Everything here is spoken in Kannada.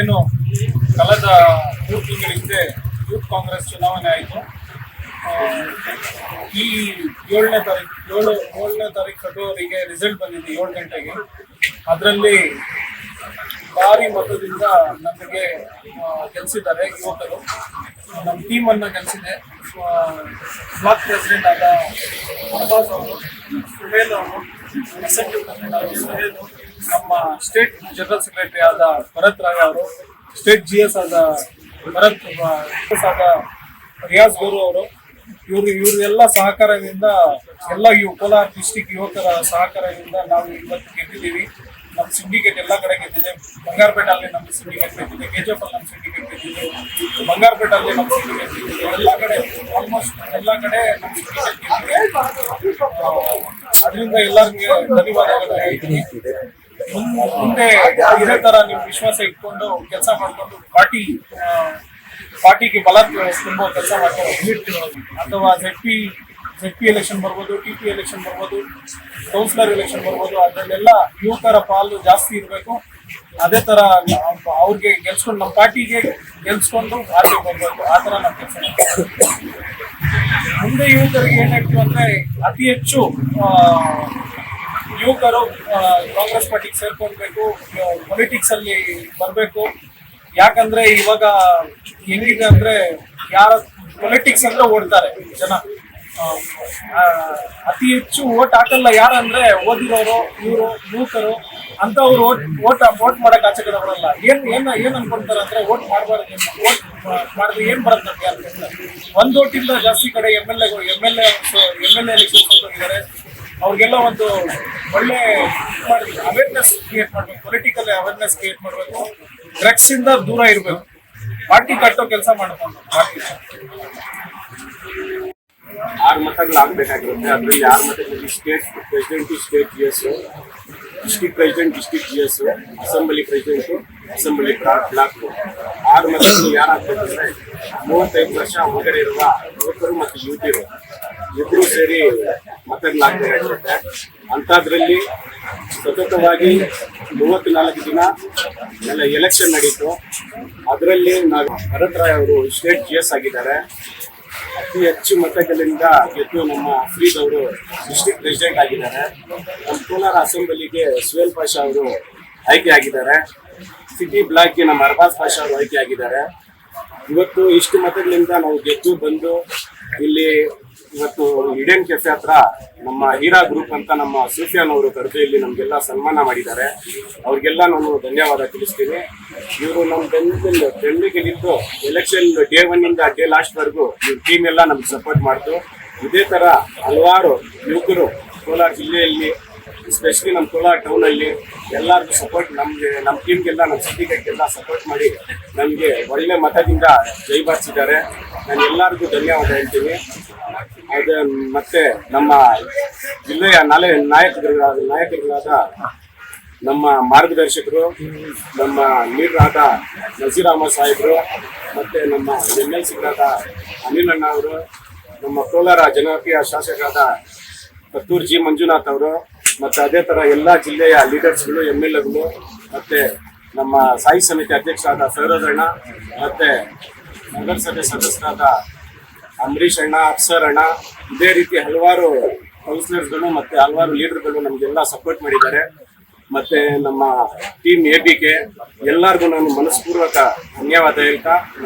ಏನು ಕಳೆದ ಮೂರು ತಿಂಗಳ ಹಿಂದೆ ಯೂತ್ ಕಾಂಗ್ರೆಸ್ ಚುನಾವಣೆ ಆಯಿತು. ಈ ಏಳನೇ ತಾರೀಕು, ಏಳು, ಏಳನೇ ತಾರೀಕು ಫೆಬ್ರವರಿಗೆ ರಿಸಲ್ಟ್ ಬಂದಿದೆ ಏಳು ಗಂಟೆಗೆ. ಅದರಲ್ಲಿ ಭಾರಿ ಮತದಿಂದ ನಮಗೆ ಗೆಲ್ಲಿಸಿದ್ದಾರೆ ಯುವಕರು. ನಮ್ಮ ಟೀಮನ್ನು ಗೆಲ್ಲಿಸಿದೆ ಬ್ಲಾಕ್ ಪ್ರೆಸಿಡೆಂಟ್ ಆದ ಅಬ್ಬಾಸ್ ಅವರು, ಸುಹೇಲ್ ಅವರು ಎಕ್ಸಿಕ್ಯೂಟಿವ್ ಪ್ರೆಸಿಡೆಂಟ್ ಸುಹೇಲ್ ನಮ್ಮ ಸ್ಟೇಟ್ ಜನರಲ್ ಸೆಕ್ರೆಟರಿ ಆದ ಭರತ್ ರಾಯ್ ಅವರು, ಸ್ಟೇಟ್ ಜಿ ಎಸ್ ಆದ ಭರತ್ ಆದ ರಿಯಾಜ್ ಗುರು ಅವರು, ಇವರು ಇವರೆಲ್ಲ ಸಹಕಾರದಿಂದ ಎಲ್ಲ ಇವು ಕೋಲಾರ ಡಿಸ್ಟಿಕ್ ಯುವಕರ ಸಹಕಾರದಿಂದ ನಾವು ಇವತ್ತು ಗೆದ್ದಿದ್ದೀವಿ. ನಮ್ಮ ಸಿಂಡಿಕೇಟ್ ಎಲ್ಲ ಕಡೆ ಗೆದ್ದಿದೆ. ಬಂಗಾರಪೇಟಲ್ಲಿ ನಮ್ಮ ಸಿಂಡಿಕೇಟ್ ಗೆದ್ದಿದೆ. ಕೆಜಿಎಫ್ ಅಲ್ಲಿ ನಮ್ಮ ಸಿಂಡಿಕೇಟ್ ಗೆದ್ದಿದೆ. ಬಂಗಾರಪೇಟಲ್ಲಿ ನಮ್ಮ ಸಿಂಡಿಕೇಟ್ ಗೆದ್ದಿದೆ. ಎಲ್ಲ ಕಡೆ ಆಲ್ಮೋಸ್ಟ್ ಎಲ್ಲ ಕಡೆ ನಮ್ಮ ಸಿಂಡಿಕೇಟ್ ಗೆದ್ದಿದೆ. ಅದರಿಂದ ಎಲ್ಲರಿಗೆ ಧನ್ಯವಾದಗಳು. ಮುಂದೆ ಇದೇ ತರ ನೀವು ವಿಶ್ವಾಸ ಇಟ್ಕೊಂಡು ಕೆಲಸ ಮಾಡ್ಕೊಂಡು ಪಾರ್ಟಿ ಪಾರ್ಟಿಗೆ ಬಲ ತುಂಬೋ ಕೆಲಸ ಮಾಡ್ಕೊಂಡು ಅಥವಾ Z P Z P election ಬರ್ಬೋದು ಟಿ ಪಿ ಎಲೆಕ್ಷನ್ ಬರ್ಬೋದು ಕೌನ್ಸಿಲರ್ ಎಲೆಕ್ಷನ್ ಬರ್ಬೋದು, ಅದರಲ್ಲೆಲ್ಲ ಯುವಕರ ಪಾಲು ಜಾಸ್ತಿ ಇರಬೇಕು. ಅದೇ ತರ ಅವ್ರಿಗೆ ಗೆಲ್ಸ್ಕೊಂಡು ನಮ್ಮ ಪಾರ್ಟಿಗೆ ಗೆಲ್ಸ್ಕೊಂಡು ಆರ್ಗೆ ಬರ್ಬೇಕು. ಆ ತರ ನಮ್ಮ ಕೆಲಸ ಮುಂದೆ ಯುವಕರಿಗೆ ಏನ್ ಅಂದರೆ ಅತಿ ಹೆಚ್ಚು ಯುವಕರು ಕಾಂಗ್ರೆಸ್ ಪಾರ್ಟಿಗೆ ಸೇರ್ಕೊಳ್ಬೇಕು ಪೊಲಿಟಿಕ್ಸ್ ಅಲ್ಲಿ ಬರಬೇಕು. ಯಾಕಂದ್ರೆ ಇವಾಗ ಹೆಂಗಿದೆ ಅಂದ್ರೆ ಯಾರ ಪೊಲಿಟಿಕ್ಸ್ ಅಂದ್ರೆ ಓಡ್ತಾರೆ ಜನ. ಅತಿ ಹೆಚ್ಚು ಓಟ್ ಹಾಕಲ್ಲ ಯಾರಂದ್ರೆ ಓದಿರೋರು, ಇವರು ಯುವಕರು ಅಂತವ್ರು ಓಟ್ ಓಟ್ ವೋಟ್ ಮಾಡಕ್ ಆಚೆ ಕಡೆ ಬರಲ್ಲ ಏನ್ ಏನ್ ಏನ್ ಅನ್ಕೊಂತಾರೆ ಅಂದ್ರೆ ಓಟ್ ಮಾಡಬಾರ್ದು ಓಟ್ ಮಾಡಿದ್ರೆ ಏನ್ ಬರುತ್ತೆ ಅಂತ ಅನ್ಕೊಂತಾರೆ ಒಂದ್ ಓಟಿಂದ ಜಾಸ್ತಿ ಕಡೆ ಎಂ ಎಲ್ ಎಗಳು M L A M L A election ಹೋಗಿದ್ದಾರೆ ಅವ್ರಿಗೆಲ್ಲ ಒಂದು ಒಳ್ಳೆ ಅವೇರ್ನೆಸ್ ಕ್ರಿಯೇಟ್ ಮಾಡಬೇಕು ಪೊಲಿಟಿಕಲ್ ಅವೇರ್ನೆಸ್ ಕ್ರಿಯೇಟ್ ಮಾಡಬೇಕು. ಡ್ರಗ್ಸ್ ಇಂದ ದೂರ ಇರಬೇಕು. ಪಾರ್ಟಿ ಕಟ್ಟೋ ಕೆಲಸ ಪಾರ್ಟಿ ಆರು ಮತಗಳು ಆಗ್ಬೇಕಾಗಿರುತ್ತೆ. ಅದರಲ್ಲಿ ಆರು ಮತಗಳಲ್ಲಿ state president state G S district president district G S assembly president assembly block ಆರು ಮತಗಳು ಯಾರಾಗಬೇಕಂದ್ರೆ ಮೂವತ್ತೈದು ವರ್ಷ ಒಳಗಡೆ ಇರುವ ಯುವಕರು ಮತ್ತು ಯುವತಿಯರು. ಇಬ್ಬರು ಸೇರಿ ಮತಗಳಾಗಬೇಕಾಗಿರುತ್ತೆ ಅಂಥದ್ರಲ್ಲಿ ಸತತವಾಗಿ ಮೂವತ್ತ್ನಾಲ್ಕು ದಿನ ಎಲ್ಲ ಎಲೆಕ್ಷನ್ ನಡೀತು. ಅದರಲ್ಲಿ ನಾವು ಭರತ್ ರಾಯ್ ಅವರು ಸ್ಟೇಟ್ ಜಿ ಎಸ್ ಆಗಿದ್ದಾರೆ. ಅತಿ ಹೆಚ್ಚು ಮತಗಳಿಂದ ಗೆದ್ದು ನಮ್ಮ ಅಫ್ರೀದ್ ಅವರು ಡಿಸ್ಟ್ರಿಕ್ಟ್ ಪ್ರೆಸಿಡೆಂಟ್ ಆಗಿದ್ದಾರೆ. ನಮ್ಮ ಕೋಲಾರ ಅಸೆಂಬ್ಲಿಗೆ ಸುಹೇಲ್ ಪಾಷಾ ಅವರು ಆಯ್ಕೆ ಆಗಿದ್ದಾರೆ. ಸಿಟಿ ಬ್ಲಾಕ್ಗೆ ನಮ್ಮ ಅರ್ಬಾಸ್ ಪಾಷಾ ಅವರು ಆಯ್ಕೆ ಆಗಿದ್ದಾರೆ. ಇವತ್ತು ಇಷ್ಟು ಮತಗಳಿಂದ ನಾವು ಗೆದ್ದು ಬಂದು ಇಲ್ಲಿ ಇವತ್ತು ಇಡೇನ್ ಕೆಫೆ ಹತ್ರ ನಮ್ಮ ಹೀರಾ ಗ್ರೂಪ್ ಅಂತ ನಮ್ಮ ಸೂಫಿಯಾನ್ ಅವರು ಕರೆದು ಇಲ್ಲಿ ನಮಗೆಲ್ಲ ಸನ್ಮಾನ ಮಾಡಿದ್ದಾರೆ. ಅವ್ರಿಗೆಲ್ಲ ನಾನು ಧನ್ಯವಾದ ತಿಳಿಸ್ತೀನಿ. ಇವರು ನಮ್ಮ ಬೆನ್ನಿಗೆ ನಿಂತು ಎಲೆಕ್ಷನ್ ಡೇ ಒನ್ ಇಂದ ಡೇ ಲಾಸ್ಟ್ ವರೆಗೂ ಇವ್ರ ಟೀಮ್ ಎಲ್ಲ ನಮ್ಗೆ ಸಪೋರ್ಟ್ ಮಾಡ್ತು. ಇದೇ ತರ ಹಲವಾರು ಯುವಕರು ಕೋಲಾರ ಜಿಲ್ಲೆಯಲ್ಲಿ ಎಸ್ಪೆಷಲಿ ನಮ್ಮ ಕೋಲಾರ ಟೌನ್ ಅಲ್ಲಿ ಎಲ್ಲರಿಗೂ ಸಪೋರ್ಟ್ ನಮಗೆ ನಮ್ಮ ಟೀಮ್ಗೆಲ್ಲ ನಮ್ಮ ಸಿಟಿಗೆಲ್ಲ ಸಪೋರ್ಟ್ ಮಾಡಿ ನಮಗೆ ಒಳ್ಳೆ ಮತದಿಂದ ಜೈ ಬಾರಿಸಿದ್ದಾರೆ. ನಾನು ಎಲ್ಲರಿಗೂ ಧನ್ಯವಾದ ಹೇಳ್ತೀನಿ. ಅದೇ ಮತ್ತೆ ನಮ್ಮ ಜಿಲ್ಲೆಯ ನಾಲೆ ನಾಯಕರುಗಳಾದ ನಾಯಕರುಗಳಾದ ನಮ್ಮ ಮಾರ್ಗದರ್ಶಕರು, ನಮ್ಮ ಲೀಡರಾದ ನಜೀರ್ ಅಹಮದ್ ಸಾಹೇಬರು, ಮತ್ತು ನಮ್ಮ ಎಂ ಎಲ್ ಸಿಗಳಾದ ಅನಿಲ್ ಅಣ್ಣ ಅವರು ನಮ್ಮ ಕೋಲಾರ ಜನಪ್ರಿಯ ಶಾಸಕರಾದ ಕತ್ತೂರ್ ಜಿ ಮಂಜುನಾಥ್ ಅವರು ಮತ್ತೆ ಅದೇ ತರ ಎಲ್ಲಾ ಜಿಲ್ಲೆಯ ಲೀಡರ್ಸ್ಗಳು ಎಂ ಎಲ್ ಎಗಳು ಮತ್ತೆ ನಮ್ಮ ಸಾಯಿ ಸಮಿತಿ ಅಧ್ಯಕ್ಷರಾದ ಸೌರದಣ್ಣ ಮತ್ತೆ ನಗರಸಭೆ ಸದಸ್ಯರಾದ ಅಂಬರೀಷ್ ಅಣ್ಣ ಅಪ್ಸರ್ ಇದೇ ರೀತಿ ಹಲವಾರು ಕೌನ್ಸಿಲರ್ಸ್ಗಳು ಮತ್ತೆ ಹಲವಾರು ಲೀಡರ್ಗಳು ನಮಗೆಲ್ಲ ಸಪೋರ್ಟ್ ಮಾಡಿದ್ದಾರೆ. ಮತ್ತೆ ನಮ್ಮ ಟೀಮ್ ಎ ಬಿಗೆ ಎಲ್ಲರಿಗೂ ನಾನು ಮನಸ್ಪೂರ್ವಕ ಧನ್ಯವಾದ ಹೇಳ್ತಾ